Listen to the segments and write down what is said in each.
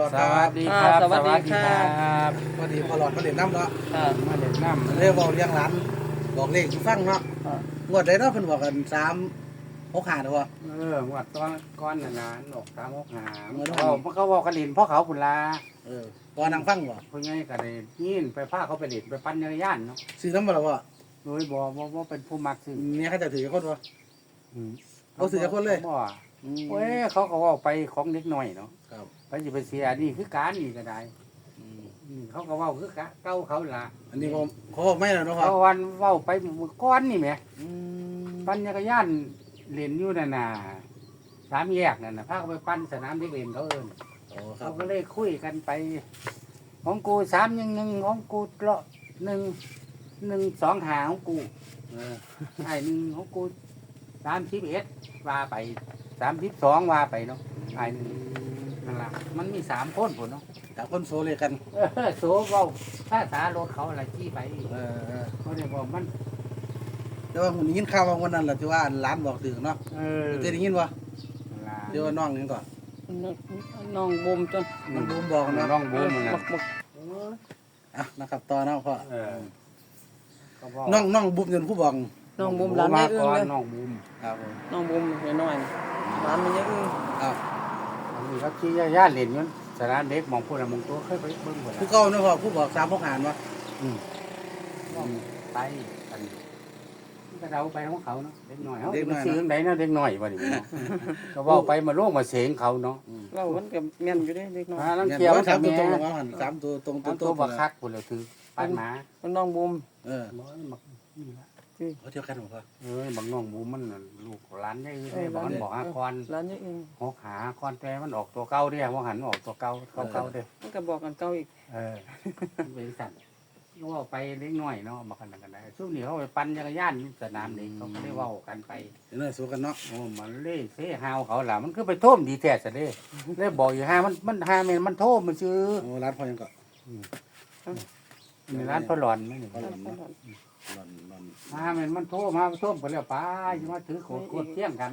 หลอดสครัวับสดีครับอ่าสวัสดีค่ะครับพอดีพอหลอดมาเล่นน้ำเนาะค่ะมาเล่นน้ำเรียกบอกเลี้ยงหลานบอกเลขให้ฟังเนาะค่ะงวดเลยเนาะเพิ่นบอกกันสามหกห้าเด้อวะ เออหมดก้อนก้อนนานๆออกตามหกหาเมื่อวานเขาบอกเขาบอกกระลินพ่อเขาคุณลาเออพอนั่งฟังบ่เพื่อนไงกระลินยินไปพาเขาไปเล่นไปปั้นเนื้อย่างเนาะซื้อน้ำบ่ล่ะวะโดยบอกว่าว่าเป็นผู้มักซื้อเนี่ยเขาจะถือคนวะอืมเอาซื้อกับคนเลย บ่เว้ยเขาก็ว่าไปของเล็กน้อยเนาะครับ ไปจะไปเสียนี่คือการนี่ก็ได้อืมอืมเขาก็เว่าคือกะเก้าเขาละอันนี้ผมเขาบอกไม่แล้วเนาะครัเขาวันเว่าไปมือก้อนนี่แหมอืมปั่นจักรยานเล่นอยู่นั่นน่ะสามแยกนั่นน่ะพาเขาไปปั่นสนามเด็กเล่นเขาเอิ้น โอ้ครัเขาบก็เลยคุยกันไป ของกูสามยังหนึ่งของกูเลาะหนึ่งหนึ่งสองหาของกูเออไอ้หนึ่งของกูสามสิบเอ็ดว่าไปสามสิบสองว่าไปเนาะไอ้หนึ่ง นั่นล่ะมันมีสามคนผลเนาะถามคนโซเลยกันเออโสเว้าภาษารถเขาอะไรที่ไปเออเออเขาเลยบอกมัน แต่ว่าผมได้ยินข่าวว่าวันนั้นแหละที่ว่าหลานบอกถึงเนาะเออเคยได้ยินบ่นั่นล่ะเดี๋ยวว่าน้องนี่ก่อนน้องบุมจนน้องบูมบอกนะน้องบูมมันนะบักบักอะนะครับต่อเนาะพ่อเออเขาบอกน้องน้องบูมจนผู้บอกน้องบุมร้านมาไม่อึ้ก่งอนเลยน้องบูมครับผมน้องบุมน้อยๆร้านมันยังอึ้ง ครับอันนี้เขาขี่าเล่นอยู่สนามเด็กมองพูดอะมองตัวเคยไปเบิ่งหมดผู้เก่าเนาะพ่อผู้บอกสามพกหารวะอืมไปกันก็เราไปของเขาเนาะเด็กหน่อยเขาไปซื้อไหนเนาะเด็กหน่อยวันนี้เนาะก็เว่าไปมาโลกมาเสงเขาเนาะเรามันก็แม่นอยู่เด้เด็กน้อยอ่าลังเนี่ยเกียวว่ากัสาบมตัวตรงลงมาหันสามตัวตรงตัวทั้งตัวบักคักคนละถือปันหมามันน้องบุมเออ บ่มักนี่ละ เขาเที่ยวกันหมดพ่อเอ้ยบักน้องบูมันน่ะลูกหลานได้ได้บอกมันบอกหาคอนร้านยังอึ้งหกหาคอนแต่มันออกตัวเก่าเด้ว่าหันออกตัวเก่าเก่าเก่าเด้มันก็บอกกันเก่าอีก เออเป็นสัตว์ก็ว่าไปเล็กน้อยเนาะมากันนั่นกันได้ช่วงนี้เขาไปปั่นจักรยานอยู่สนามเด็กเขาก็ได้เว่ากันไปเดี๋ยวน่าสู้กันเนาะโอ้มันเล่เสฮาวเขาล่ะมันคือไปโท่มดีแท้ซะเด้เลยบอกอยู่ฮามันมันฮาแม่นมันโท่มมันชื่อโอ้ร้านพ่อยังก็ในร้านพอหลอนไหมนี่พ่อหลอนเนาะ หลอนหลอนฮาแม่นมันโท่มฮาโท่มกันแล้วไปอย่ามาถือโขดโคตรเที่ยงกัน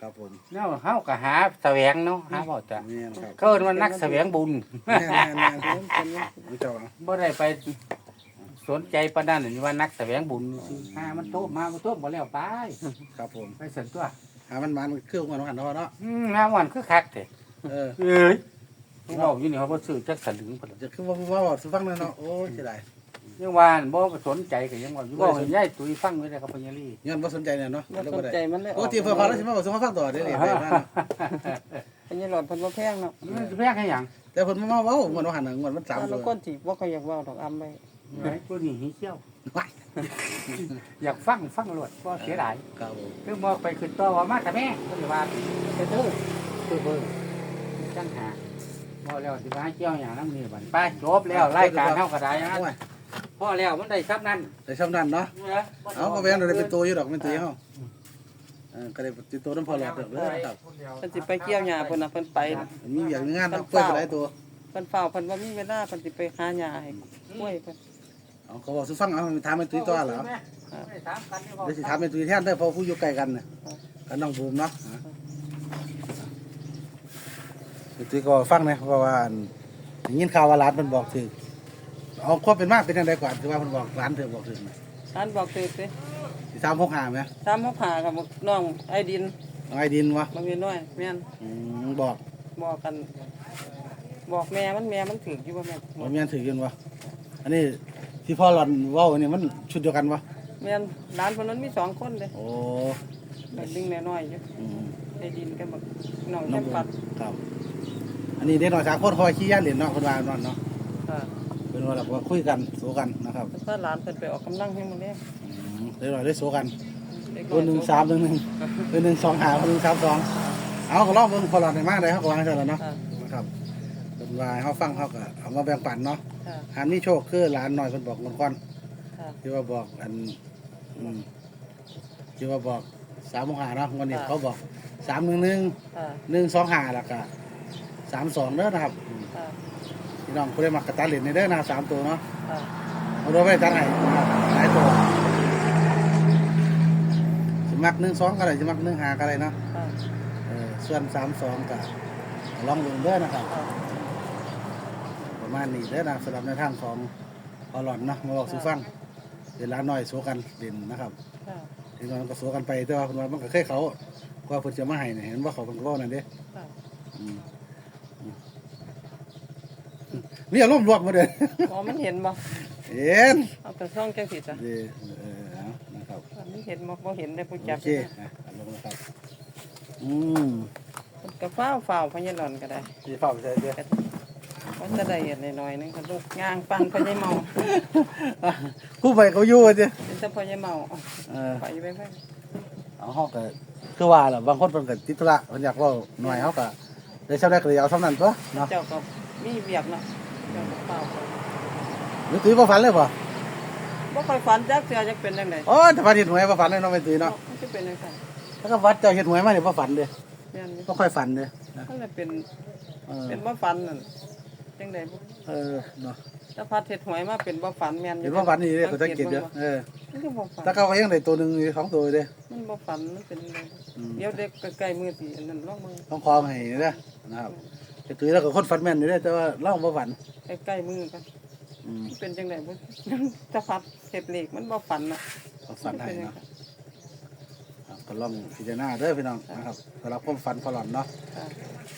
ครับผมเนาะเฮาก็หาแสวงเนาะหาบ่จ้ะเนี่ยครับเขาเอิ้นว่านักแสวงบุญแม่แม่แม่เพิ่นเป็นว่าไม่เจ้าเนาะบ่ได้ไปสนใจปานนั้นนี่ว่านักแสวงบุญซื่อฮามันโท่มมามันโท่มบ่แล้วไปครับผมไปเสร็จตัวหามันมันเครื่องมันหันเนาะเนาะอืมห้าวันคือคักเถอะเออเอ้ยเราอยู่นี่เขาบ่ซื้อจักสลึงพุ่นล่ะจะคือว่าว่าว่าสุฟังเนาะโอ้ยเสียดาย ยังว่าบ่สนใจก็ยังว่าอยู่บ่เห็นยายตุ้ยฟังไว้ได้ครับพญาลีย้อนว่าสนใจเนี่ยเนาะบ่แล้วสก็นได้ใจมันเลยโอ้ตีเพื่อพอแล้วใช่ไหมว่าสมมาฟังต่อเดี๋ยวนี้ไปมาเนาะอันนี้หลอดเพิ่นบ่แพงเนาะมันสิแพงให้หยังแต่เพิ่นมาเว้าเงินว่าหันเงินมันสามแต่ตัละวคนที่บ่ค่อยอยากเว้าดอกอำไว้ไอ้ตัวนี้หิเชี่ยวอยากฟังฟังรวดบ่เสียดายครับผมคือบ่ไปขึ้นต่อว่ามาแต่แม่เพิ่นสิว่าเด้อคือเบิ่งจังหาบ่แล้วสิว่าเกี่ยวหยังนำนี่บัดไปจบแล้วรายการเฮาก็ได้นะโอ้ย พอแล้วมันได้ซับนั้นได้ซ้ำนั่นเนาะ เอาก็แม่นได้เป็นตัวอยู่ดอกเป็นตัวเฮาเออก็ได้เป็นตัวน้ำพอหลอดเด้อครับเพิ่นสิไปเกี่ยวหญ้าเพิ่นน่ะเพิ่นไปน่ะมีอย่างงานเนาะเพื่อหลายตัว เพิ่นเฝ้าเพิ่นบ่มีเวลาเพิ่นสิไปหาหญ้าให้กล้วยเพิ่นเอาเขาบอกสุฟังเอาถามเป็นตุ้ยตัวเหรอไม่ถามกันนี่บ่เดี๋ยวสิถามเป็นตุ้ยแทนเด้อเพราะผู้อยู่ใกล้กันน่ะกันน้องบูมเนาะเป็นตุ้ยก็ฟังนะเพราะว่าได้ยินข่าวว่าร้านมันบอกถึง เอาความเป็นมากเป็นยังไงกว่าที่ว่ามันบอกร้านเธอบอกถึงนะร้านบอกตื่นสิสิตามพกหาไหมตามมาผ่ากับน้องไอ้ดินเอาไอ้ดินวะบางเวียนน้อยแม่นอืมบอกบอกกัน บอกแม่มันแม่มันถึกอยู่ว่าแม่นว่าแม่นถือกันวะอันนี้ที่พ่อหลอนเว่านี่มันชุดเดียวกันวะแม่นร้านคนนั้นมีสองคนเลยโอ้ไอ้ลิงน้อยๆอยู่อืมไอ้ดินกับบักน้องน้แค่องปัดครับ อันนี้เด็กน้อยสามคนคอยขี้ย่านเหรียญเนาะคนวานนอนเนาะ ค่ะ เป็นว่าแบบว่าคุยกันโซกันนะครับถ้าร้านเพิ่นไปออกกำลังให้มื้อนี้อืมเด็กน้อยได้โซกันเด็กคนหนึ่งสามหนึ่งหนึ่งคนหนึ่งสองหาคนหนึ่งสามสองเอาก็ลองเบิ่งพอหลอดในมากเลยเขาก็วางให้เสร็จแล้วเนาะค่ะนะครับเป็นว่าให้เขาฟังเขาก็เอามาแบ่งปันเนาะหานมีโชคคือหลานหน่อยคนบอกคนก่อนค่ะที่ว่าบอกอันอืมที่ว่าบอกสามมหาเนาะวันนี้เขาบอกสามหนึ่งหนึ่งหนึ่งสองหาแล้วก็สามสองเด้อนะครับ พี่น้องผู้ได้มักกระตันเหรียญในเด้อนะครับสามตัวเนาะค่ะเอาตัวไปตัดให้นะครับหลายตัวสิมักหนึ่งสองก็ได้สิมักหนึ่งหาก็ได้เนาะค่ะเออส่วนสามสองก็ลองดูเด้อนะครับค่ะมาณนี้เด้อนะสำหรับในทางของพอหลอนเนาะมาบอกสู่ฟังเดี๋ยวร้านน้อยโซกันเด่นนะครับค่ะทีนี้มันก็โซกันไปแต่ว่าเพิ่นว่ามันก็เคยเขากว่าเพิ่นจะมาให้เนี่ยเห็นว่าเขาเป็นก็เว้านั่นเด้ ค่ะ อืมอืม นี่อารมณ์รวมมาเด้ออ๋อมันเห็นบ่เห็นเอาแต่ช่องจังสิจ้ะเด้อเออเอานะครับมันเห็นบ่บ่เห็นได้ผู้โอจับเคอะอารมณ์นะครับอืมมันก็ฟ้าวฟ้าวพญาหลอนก็ได้สิเฝ้าใจเด้อว่าจะได้เห็นหน่อยๆนึงก็ลูกย่างปันพญาเมากูไปเขาอยู่เด้อเป็นแต่พญาเมาเอาเออไปไปไปเอาเฮาก็คือว่าล่ะบางคนเพิ่นก็ติดธุระเพิ่นอยากเว้าหน่อยเฮาก็ได้เท่าใดก็เลยเอาเท่านั้นตัวเนาะเจ้าก็มีเวียกเนาะ เจ้าก็เฝ้าไปหรือตุ้ยบ่ฝันเลยบ่บ่ค่อยฝันจักเทื่อจักเป็นจังได๋โอ้ยแต่ว่าเฮ็ดหวยบ่ฝันเลยเนาะแม่ตุ้ยเนาะมันจะเป็นจังซั่นแล้วก็วัดเจ้าเฮ็ดหวยมานี่บ่ฝันเด้แม่นนี่บ่ค่อยฝันเด้นะมันเลยเป็นเออเป็นบ่ฝันนั่นจังได๋บ่เออเนาะถ้าพัดเฮ็ดหวยมาเป็นบ่ฝันแม่นเห็นบ่ฝันนี่เด้ก็ต้องคิดเด้อเออมันก็บ่ฝันแต่เขาก็ยังได้ตัวหนึงอยู่สองตัวอยู่เด้ มันบ่ฝันมันเป็นจังไดอืม เดี๋ยวเด็กใกล้ๆมือสิอันนั้นลองมือต้องคอให้เด้อนะครับ แต่ตุ้ยแล้วก็คนฝันแม่นอยู่เด้แต่ว่าเราบ่ฝันใกล้ๆมือกันอืมมันเป็นจังไดบ่ถ้าพัดเฮ็ดเลขมันบ่ฝันน่ะต้องฝันให้เนาะครับก็ลองพิจารณาเด้อพี่น้องนะครับสำหรับความฝันพอหลอนเนาะค่ะ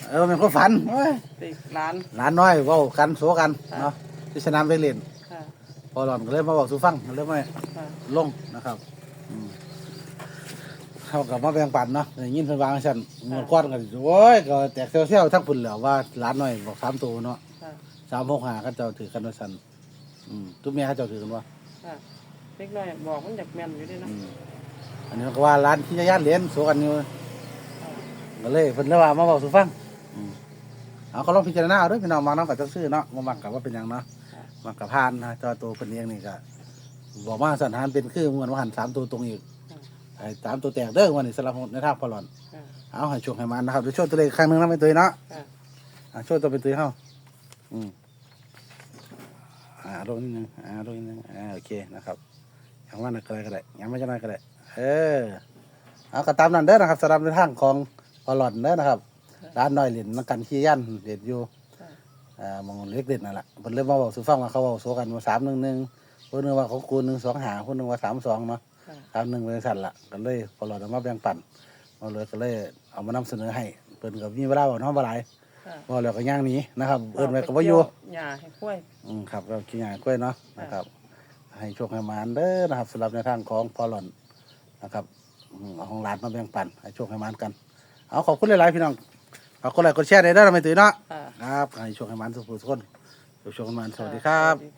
เออเป็นความฝันเว้ยเด็กหลานหลานน้อยเว้ากันโสกันเนาะที่สนามไปเล่นค่ะพอหลอนก็เลยมาบอกสู่ฟังก็เลยมาค่ะลงนะครับอืม เขากับมาแบ่งปันเนาะได้ยินเพิ่นวาจั่งซั่นหมดก้อนกันโอ้ยก็แตกเซี่ยวๆทั้งพุ่นแหล้วว่าหลานน้อยบอกสามตัวเนาะค่ะสามหกห้าเขาเจ้าถือกันว่าซั่นอืมทุกแม่เขาเจ้าถือกันว่าค่ะเล็กน้อยบอกมันอยากแม่นอยู่เด้เนาะอืมอันนี้มันก็ว่าร้านที่ญาติเลี้ยนโสกันอยู่ก็เลยเพิ่นเลยว่ามาบอกสู่ฟังอืมเอาก็ลองพิจารณาเอาเด้วยพี่น้องมาน้องกับจังซื้อเนาะมามักกับว่าเป็นหยังเนาะมักกับพานนะเจอตัวเพิ่นเองนี่ก็บอกว่าสันหานเป็นคือเหมือนว่าหันสามตัวตรงอีก ไอ้สามตัวแตกเด้อวันนี้สำหรับในทางพอหลอน ค่ะ เอาให้ช่วงให้มันนะครับเดี๋ยวช่วงตัวเลขครั้งหนึงนะเป็นตัวเนาะค่ะ อ่าช่วงตัวเป็นตัวเฮาอืมอ่าลงนิดนึงอ่าลงนิดนึงอ่าโอเคนะครับยังว่านักก็ได้ก็ได้ยังไม่จะน้อยก็ได้เออเอาก็ตามนั้นเด้อนะครับสำหรับในทางของพอหลอนเด้อนะครับร้านน้อยเหรียญนักกันขี้ยันเหรียญอยู่ ค่ะอ่ามองเล็กเด็ดนั่นแหละเพิ่นเริ่มมาบอกสู่ฟังว่าเขาบอกโซกันว่าสามหนึ่งหนึ่งคนหนึ่งว่าเของกูหนึ่งสองหาคนหนึ่งว่าสามสองเนาะ สามหนึ่งเป็นสัตว์ละก็เลยพอเราเอามาแบ่งปันมาเลยก็เลยเอามานำเสนอให้เพิ่นกับมีเวลาบอกน้องบ่หลายค่ะบ่แล้วก็ย่างหนี้นะครับ เอิ้นไว้ก็บ่อยู่หญ้าให้กล้วยอืมครับก็กินหยากล้วยเนาะนะครับ ให้โชคให้หมานเด้อนะครับสำหรับในทางของพอหล่อนนะครับอืมเอาของร้านมาแบ่งปันให้โชคให้หมานกัน เอาขอบคุณหลายๆพี่น้องขอบคุณหลายกดแชร์ได้เด้อไม่ตื่นเนาะค่ะครับให้โชคให้หมานทุกผู้ทุกคนโชคให้หมานสวัสดีครับสวัสดี